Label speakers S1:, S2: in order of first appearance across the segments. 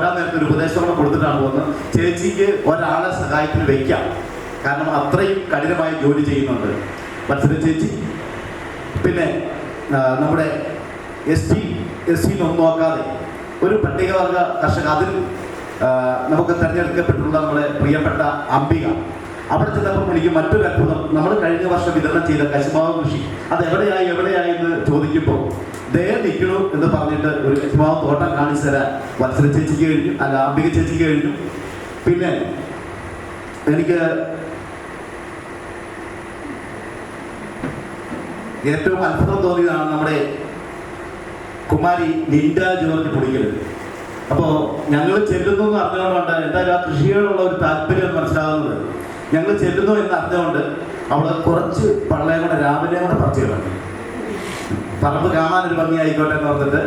S1: പോരാൻ നേരത്തെ ഒരു ഉപദേശം കൂടെ കൊടുത്തിട്ടാണ് പോകുന്നത്. ചേച്ചിക്ക് ഒരാളെ സഹായത്തിന് വയ്ക്കാം കാരണം അത്രയും കഠിനമായി ജോലി ചെയ്യുന്നുണ്ട്. മത്സര ചേച്ചി? പിന്നെ നമ്മുടെ എസ് ടി എസ് ടി ഒന്നും നോക്കാതെ ഒരു പട്ടികവർഗ കർഷക അതിൽ നമുക്ക് തിരഞ്ഞെടുക്കപ്പെട്ടിട്ടുള്ള നമ്മുടെ പ്രിയപ്പെട്ട അംബിക. അവിടെ ചെന്നപ്പോൾ എനിക്ക് മറ്റൊരു അത്ഭുതം. നമ്മൾ കഴിഞ്ഞ വർഷം വിതരണം ചെയ്ത കശുമാവ് കൃഷി. അത് എവിടെയായി എവിടെയായി എന്ന് ചോദിക്കുമ്പോൾ ദേ നിൽക്കണു എന്ന് പറഞ്ഞിട്ട് ഒരു കശുമാവ് തോട്ടം കാണിച്ചു തരാൻ വത്സര ചേച്ചിക്ക് കഴിഞ്ഞു. അല്ല അംബിക ചേച്ചിക്ക് കഴിഞ്ഞു. പിന്നെ എനിക്ക് ഏറ്റവും അത്ഭുതം തോന്നിയതാണ് നമ്മുടെ കുമാരി ലിൻഡ ജോർജ് പുളിക്കൽ അപ്പോൾ ഞങ്ങൾ ചെല്ലുന്നു എന്ന് അറിഞ്ഞുകൊണ്ടാണ് എന്തായാലും ആ കൃഷിയോടുള്ള ഒരു താല്പര്യം മനസ്സിലാകുന്നത്. ഞങ്ങൾ ചെല്ലുന്നു എന്ന് അറിഞ്ഞുകൊണ്ട് അവിടെ കുറച്ച് പള്ളയും കൂടെ രാവിലെ കൂടെ പറിച്ചു കിടന്നു. പറമ്പ് കാണാനൊരു ഭംഗി ആയിക്കോട്ടെ എന്ന് പറഞ്ഞിട്ട്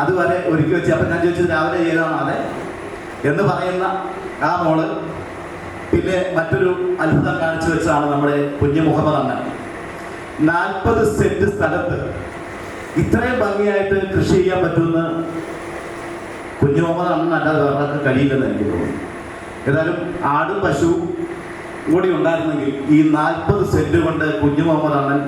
S1: അതുവരെ ഒരുക്കി വെച്ച്. അപ്പം ഞാൻ ചോദിച്ചത് രാവിലെ ചെയ്തതാണ് എന്ന് പറയുന്ന ആ മോൾ പിന്നെ മറ്റൊരു അത്ഭുതം കാണിച്ചു വെച്ചാണ് നമ്മുടെ കുഞ്ഞു മുഹമ്മദ് അണ്ണൻ. നാൽപ്പത് സെന്റ് സ്ഥലത്ത് ഇത്രയും ഭംഗിയായിട്ട് കൃഷി ചെയ്യാൻ പറ്റുമെന്ന് കുഞ്ഞു മുഹമ്മദ് അണ്ണൻ അല്ലാതെ വേറെ കഴിയില്ലെന്ന് എനിക്ക് തോന്നുന്നു. ഏതായാലും ആടും പശുവും കൂടി ഉണ്ടായിരുന്നെങ്കിൽ ഈ നാൽപ്പത് സെന്റ് കൊണ്ട് കുഞ്ഞു മുഹമ്മദ് അണ്ണൻ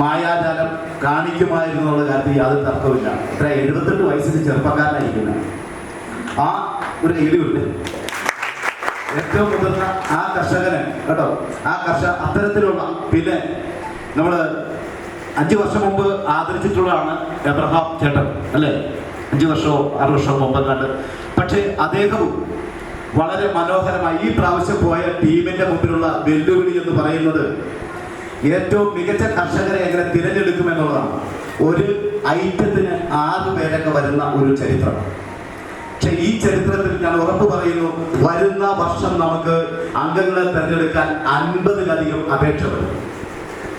S1: മായാജാലം കാണിക്കുമായിരുന്നു എന്നുള്ള കാര്യത്തിൽ യാതൊരു തർക്കമില്ല ഇത്ര എഴുപത്തെട്ട് വയസ്സിന് ചെറുപ്പക്കാരനായിരിക്കുന്ന ആ ഒരു എലിയുണ്ട്. ഏറ്റവും മുതിർന്ന ആ കർഷകന് കേട്ടോ ആ കർഷക അത്തരത്തിലുള്ള പിന്നെ നമ്മൾ അഞ്ചു വർഷം മുമ്പ് ആദരിച്ചിട്ടുള്ളതാണ് എബ്രഹാം ചേട്ടൻ അല്ലേ? അഞ്ചു വർഷമോ ആറ് വർഷമോ മുമ്പ് കണ്ട്. പക്ഷേ അദ്ദേഹവും വളരെ മനോഹരമായി ഈ പ്രാവശ്യം പോയ ടീമിന്റെ മുമ്പിലുള്ള വെല്ലുവിളി എന്ന് പറയുന്നത് ഏറ്റവും മികച്ച കർഷകരെ എങ്ങനെ തിരഞ്ഞെടുക്കും എന്നുള്ളതാണ്. ഒരു ഐറ്റത്തിന് ആറ് പേരൊക്കെ വരുന്ന ഒരു ചരിത്രം. പക്ഷെ ഈ ചരിത്രത്തിൽ ഞാൻ ഉറപ്പ് പറയുന്നു വരുന്ന വർഷം നമുക്ക് അംഗങ്ങളെ തിരഞ്ഞെടുക്കാൻ അൻപതിലധികം അപേക്ഷ വരും.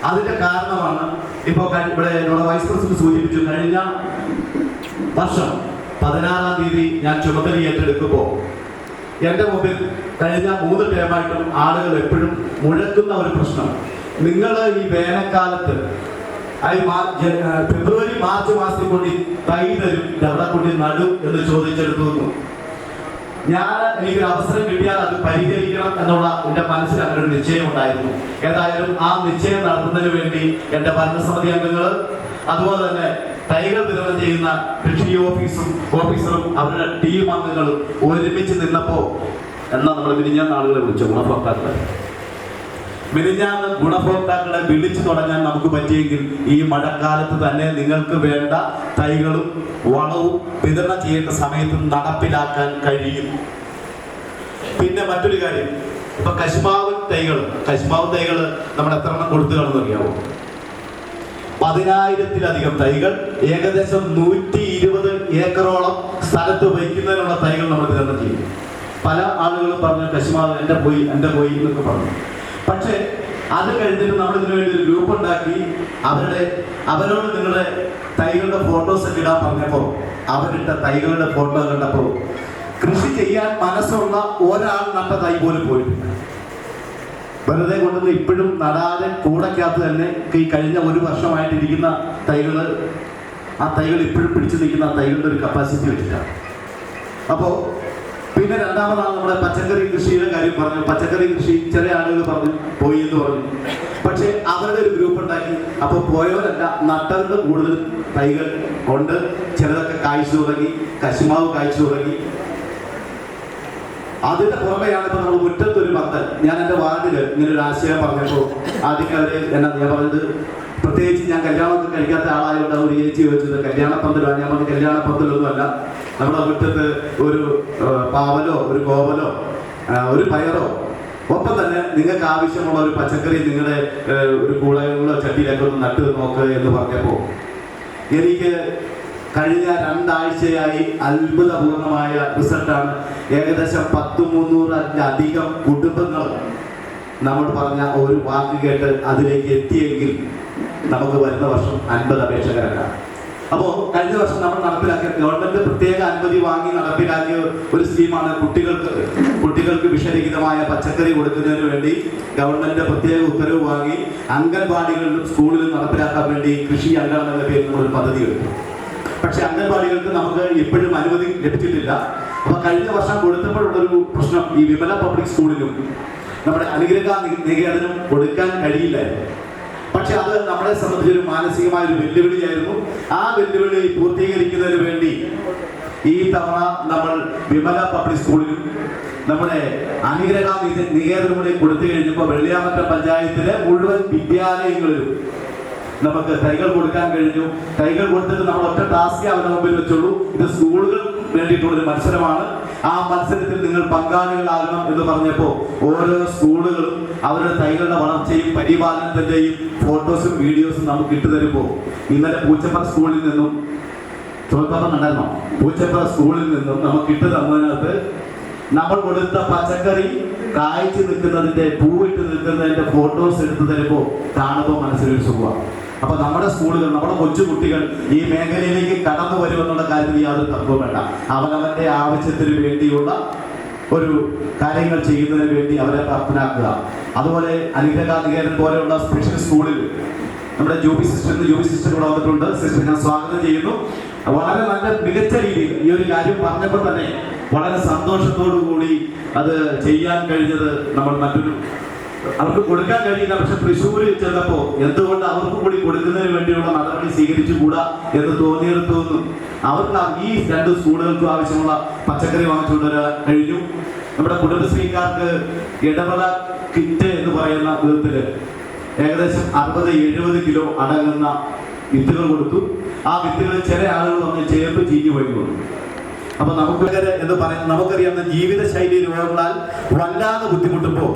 S1: അതിന്റെ കാരണമാണ് ഇപ്പൊ കഴി- ഇവിടെ നമ്മുടെ വൈസ് പ്രസിഡന്റ് സൂചിപ്പിച്ചു കഴിഞ്ഞ വർഷം പതിനാറാം തീയതി ഞാൻ ചുമതല ഏറ്റെടുക്കുമ്പോൾ എന്റെ മുമ്പിൽ കഴിഞ്ഞ മൂന്ന് ടേമായിട്ടും ആളുകൾ എപ്പോഴും മുഴക്കുന്ന ഒരു പ്രശ്നം. നിങ്ങൾ ഈ വേനൽക്കാലത്ത് ഫെബ്രുവരി മാർച്ച് മാസത്തിൽ കൂടി തൈ തരും എവിടെ കൂടി നടും എന്ന് ചോദിച്ചെടുത്തു ഞാൻ എനിക്ക് അവസരം കിട്ടിയാൽ അത് പരിഹരിക്കണം എന്നുള്ള എന്റെ മനസ്സിൽ അങ്ങനെ ഒരു നിശ്ചയം ഉണ്ടായിരുന്നു. ഏതായാലും ആ നിശ്ചയം നടത്തുന്നതിന് വേണ്ടി എന്റെ ഭരണസമിതി അംഗങ്ങൾ അതുപോലെ തന്നെ തൈകൾ വിതരണം ചെയ്യുന്ന കൃഷി ഓഫീസും ഓഫീസറും അവരുടെ ടീം അംഗങ്ങളും ഒരുമിച്ച് നിന്നപ്പോ എന്നാ നമ്മൾ മിനിഞ്ഞാൻ ആളുകളെ വിളിച്ചു ഗുണഭോക്താക്കളെ. മിനിഞ്ഞാന്ന് ഗുണഭോക്താക്കളെ വിളിച്ചു തുടങ്ങാൻ നമുക്ക് പറ്റിയെങ്കിൽ ഈ മഴക്കാലത്ത് തന്നെ നിങ്ങൾക്ക് വേണ്ട തൈകളും വളവും വിതരണം ചെയ്യേണ്ട സമയത്ത് നടപ്പിലാക്കാൻ കഴിയും. പിന്നെ മറ്റൊരു കാര്യം ഇപ്പൊ കശുമാവ് തൈകൾ കശുമാവ് തൈകൾ നമ്മൾ എത്ര എണ്ണം കൊടുത്തു കാണുമെന്ന് അറിയാമോ പതിനായിരത്തിലധികം തൈകൾ ഏകദേശം നൂറ്റി ഇരുപത് ഏക്കറോളം സ്ഥലത്ത് വയ്ക്കുന്നതിനുള്ള തൈകൾ നമ്മൾ വിതരണം ചെയ്യും. പല ആളുകളും പറഞ്ഞു കശുമാവ് എന്റെ പോയി എന്റെ പോയി എന്നൊക്കെ പറഞ്ഞു. പക്ഷേ അത് കഴിഞ്ഞിട്ട് നമ്മൾ ഇതിനു വേണ്ടി ഒരു ഗ്രൂപ്പ് ഉണ്ടാക്കി അവരുടെ അവരോട് നിങ്ങളുടെ തൈകളുടെ ഫോട്ടോസ് ഒക്കെ ഇടാൻ പറഞ്ഞപ്പോൾ അവരിട്ട തൈകളുടെ ഫോട്ടോ കണ്ടപ്പോൾ കൃഷി ചെയ്യാൻ മനസ്സുള്ള ഒരാൾ നട്ട തൈ പോലും പോയിട്ടില്ല. വെറുതെ കൊണ്ടുവന്ന് ഇപ്പോഴും നടാതെ കൂടക്കകത്ത് തന്നെ ഈ കഴിഞ്ഞ ഒരു വർഷമായിട്ടിരിക്കുന്ന തൈകൾ ആ തൈകൾ ഇപ്പോഴും പിടിച്ചു നിൽക്കുന്ന ആ തൈകളുടെ ഒരു കപ്പാസിറ്റി വെച്ചിട്ടാണ്. അപ്പോൾ പിന്നെ രണ്ടാമതാണ് നമ്മുടെ പച്ചക്കറി കൃഷിയുടെ കാര്യം പറഞ്ഞു. പച്ചക്കറി കൃഷി ചില ആളുകൾ പറഞ്ഞു പോയി എന്ന് പറഞ്ഞു. പക്ഷേ അവരുടെ ഒരു ഗ്രൂപ്പ് ഉണ്ടാക്കി. അപ്പോൾ പോയവരല്ല നട്ടവരുടെ കൂടുതൽ തൈകൾ കൊണ്ട് ചിലതൊക്കെ കായ്ച്ചു തുടങ്ങി കശുമാവ് കായ്ച്ചു തുടങ്ങി. അതിന്റെ പുറമെയാണ് ഇപ്പൊ നമ്മൾ മുറ്റത്തൊരു പത്ത് ഞാൻ എന്റെ വാർഡിൽ ഇങ്ങനെ ഒരു ആശയം പറഞ്ഞപ്പോൾ ആദ്യം അവർ എന്നാ ഞാൻ പറഞ്ഞത് പ്രത്യേകിച്ച് ഞാൻ കല്യാണമൊക്കെ കഴിക്കാത്ത ആളായതുകൊണ്ട് ഒരു ചേച്ചി ചോദിച്ചത് കല്യാണ പന്തലാണ് ഞാൻ പറഞ്ഞ കല്യാണ പന്തലൊന്നും അല്ല നമ്മുടെ മുറ്റത്ത് ഒരു പാവലോ ഒരു കോവലോ ഒരു പയറോ ഒപ്പം തന്നെ നിങ്ങൾക്ക് ആവശ്യമുള്ള ഒരു പച്ചക്കറി നിങ്ങളുടെ ഒരു കൂളകളോ ചട്ടിയിലൊക്കെ ഒന്ന് നട്ട് നോക്കുക എന്ന് പറഞ്ഞപ്പോൾ എനിക്ക് കഴിഞ്ഞ രണ്ടാഴ്ചയായി അത്ഭുതപൂർണമായ റിസൾട്ടാണ്. ഏകദേശം പത്ത് മുന്നൂറിലധികം കുടുംബങ്ങൾ നമ്മൾ പറഞ്ഞ ഒരു വാക്ക് കേട്ട് അതിലേക്ക് എത്തിയെങ്കിൽ നമുക്ക് വരുന്ന വർഷം അൻപത് അപേക്ഷകരല്ല. അപ്പോൾ കഴിഞ്ഞ വർഷം നമ്മൾ നടപ്പിലാക്കിയ ഗവൺമെന്റ് പ്രത്യേക അനുമതി വാങ്ങി നടപ്പിലാക്കിയ ഒരു സ്കീമാണ് കുട്ടികൾക്ക്. കുട്ടികൾക്ക് വിഷരഹിതമായ പച്ചക്കറി കൊടുക്കുന്നതിന് വേണ്ടി ഗവൺമെന്റ് പ്രത്യേക ഉത്തരവ് വാങ്ങി അംഗൻവാടികളിലും സ്കൂളിലും നടപ്പിലാക്കാൻ വേണ്ടി കൃഷി അംഗം എന്ന പേരിൽ ഒരു പദ്ധതി എടുത്തു. പക്ഷെ അംഗൻവാടികൾക്ക് നമുക്ക് എപ്പോഴും അനുമതി ലഭിച്ചിട്ടില്ല. അപ്പൊ കഴിഞ്ഞ വർഷം കൊടുത്തപ്പോഴുള്ളൊരു പ്രശ്നം ഈ വിമല പബ്ലിക് സ്കൂളിലും നമ്മുടെ അനുഗ്രഹ നികേതനം കൊടുക്കാൻ കഴിയില്ലായിരുന്നു. പക്ഷെ അത് നമ്മളെ സംബന്ധിച്ചൊരു മാനസികമായ ഒരു വെല്ലുവിളിയായിരുന്നു. ആ വെല്ലുവിളി പൂർത്തീകരിക്കുന്നതിന് വേണ്ടി ഈ തവണ നമ്മൾ വിമല പബ്ലിക് സ്കൂളിലും നമ്മുടെ അനുഗ്രഹ നിക- നികേതനം കൂടി കൊടുത്തു കഴിഞ്ഞപ്പോൾ വെള്ളിയാമറ്റ പഞ്ചായത്തിലെ മുഴുവൻ വിദ്യാലയങ്ങളിലും നമുക്ക് തൈകൾ കൊടുക്കാൻ കഴിഞ്ഞു. തൈകൾ കൊടുത്തിട്ട് നമ്മൾ ഒറ്റ ടാസ്കേ അവരുടെ മുമ്പിൽ വെച്ചുള്ളൂ. ഇത് സ്കൂളുകൾക്ക് വേണ്ടിയിട്ടുള്ള ഒരു മത്സരമാണ്. ആ മത്സരത്തിൽ നിങ്ങൾ പങ്കാളികളാകണം എന്ന് പറഞ്ഞപ്പോൾ ഓരോ സ്കൂളുകളും അവരുടെ തൈകളുടെ വളർച്ചയും പരിപാലനത്തിന്റെയും ഫോട്ടോസും വീഡിയോസും നമുക്ക് ഇട്ടു തരുമ്പോൾ ഇന്നലെ പൂച്ചപ്പറ സ്കൂളിൽ നിന്നും ചോദിക്കാൻ കണ്ടായിരുന്നോ? പൂച്ചപ്പറ സ്കൂളിൽ നിന്നും നമുക്ക് ഇട്ട് തന്നതിനകത്ത് നമ്മൾ കൊടുത്ത പച്ചക്കറി കായ്ച്ചു നിൽക്കുന്നതിന്റെ പൂവിട്ട് നിൽക്കുന്നതിന്റെ ഫോട്ടോസ് എടുത്തു തരുമ്പോൾ കാണുമ്പോൾ മനസ്സിലൊരു സുഖമാണ്. അപ്പൊ നമ്മുടെ സ്കൂളുകൾ നമ്മുടെ കൊച്ചുകുട്ടികൾ ഈ മേഖലയിലേക്ക് കടന്നു വരുമെന്നുള്ള കാര്യത്തിൽ യാതൊരു തത്വം വേണ്ട. അവനവന്റെ ആവശ്യത്തിന് വേണ്ടിയുള്ള ഒരു കാര്യങ്ങൾ ചെയ്യുന്നതിന് വേണ്ടി അവരെ പ്രാപ്തനാക്കുക. അതുപോലെ അനുഗ്രഹാധികാരൻ പോലെയുള്ള സ്പെഷ്യൽ സ്കൂളിൽ നമ്മുടെ ജൂബി സിസ്റ്റർ ജോബി സിസ്റ്റർ ഇവിടെ വന്നിട്ടുണ്ട്. സിസ്റ്റർ ഞാൻ സ്വാഗതം ചെയ്യുന്നു. വളരെ നല്ല മികച്ച രീതിയിൽ ഈ ഒരു കാര്യം പറഞ്ഞപ്പോൾ തന്നെ വളരെ സന്തോഷത്തോടു കൂടി അത് ചെയ്യാൻ കഴിഞ്ഞത് നമ്മൾ മറ്റൊരു അവർക്ക് കൊടുക്കാൻ കഴിയില്ല. പക്ഷെ തൃശ്ശൂരിൽ ചെന്നപ്പോ എന്തുകൊണ്ട് അവർക്ക് കൂടി കൊടുക്കുന്നതിന് വേണ്ടിയുള്ള നടപടി സ്വീകരിച്ചുകൂടാ എന്ന് തോന്നിയെടുത്തു അവർക്ക് ഈ രണ്ട് സ്കൂളുകൾക്കും ആവശ്യമുള്ള പച്ചക്കറി വാങ്ങിച്ചുകൊണ്ട് വരാൻ കഴിഞ്ഞു. നമ്മുടെ കുടുംബശ്രീക്കാർക്ക് ഇടപെട കിറ്റ് എന്ന് പറയുന്ന വിധത്തിൽ ഏകദേശം അറുപത് എഴുപത് കിലോ അടങ്ങുന്ന വിത്തുകൾ കൊടുത്തു. ആ വിത്തുകൾ ചില ആളുകൾ വന്ന് ചേർത്ത് ചീഞ്ഞു പോയി കൊടുത്തു അപ്പൊ നമുക്ക് എന്ന് പറയുന്നത് നമുക്കറിയാവുന്ന ജീവിതശൈലി രോഗങ്ങളാൽ വല്ലാതെ ബുദ്ധിമുട്ടുമ്പോൾ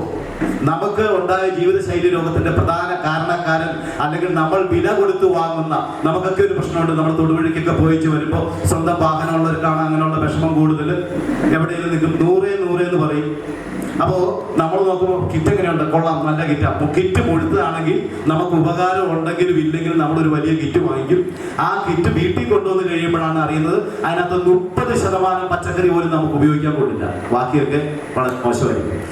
S1: നമുക്ക് ഉണ്ടായ ജീവിതശൈലി രോഗത്തിന്റെ പ്രധാന കാരണക്കാരൻ അല്ലെങ്കിൽ നമ്മൾ വില കൊടുത്തു വാങ്ങുന്ന നമുക്കൊക്കെ ഒരു പ്രശ്നമുണ്ട്. നമ്മൾ തൊടുവഴിക്കൊക്കെ പോയിച്ച് വരുമ്പോൾ സ്വന്തം വാഹനമുള്ളവർക്കാണ് അങ്ങനെയുള്ള വിഷമം കൂടുതൽ. എവിടെയെങ്കിലും നിൽക്കും. നൂറേ നൂറേ എന്ന് പറയും. അപ്പോൾ നമ്മൾ നോക്കുമ്പോൾ കിറ്റ് എങ്ങനെയുണ്ട്? കൊള്ളാം. നല്ല കിറ്റാണ് കിറ്റ് മുഴുത്തതാണെങ്കിൽ നമുക്ക് ഉപകാരം ഉണ്ടെങ്കിലും ഇല്ലെങ്കിലും നമ്മളൊരു വലിയ കിറ്റ് വാങ്ങിക്കും. ആ കിറ്റ് വീട്ടിൽ കൊണ്ടുവന്ന് കഴിയുമ്പോഴാണ് അറിയുന്നത് അതിനകത്ത് മുപ്പത് ശതമാനം പച്ചക്കറി പോലും നമുക്ക് ഉപയോഗിക്കാൻ കൊള്ളില്ല. ബാക്കിയൊക്കെ വളരെ മോശമായിരിക്കും.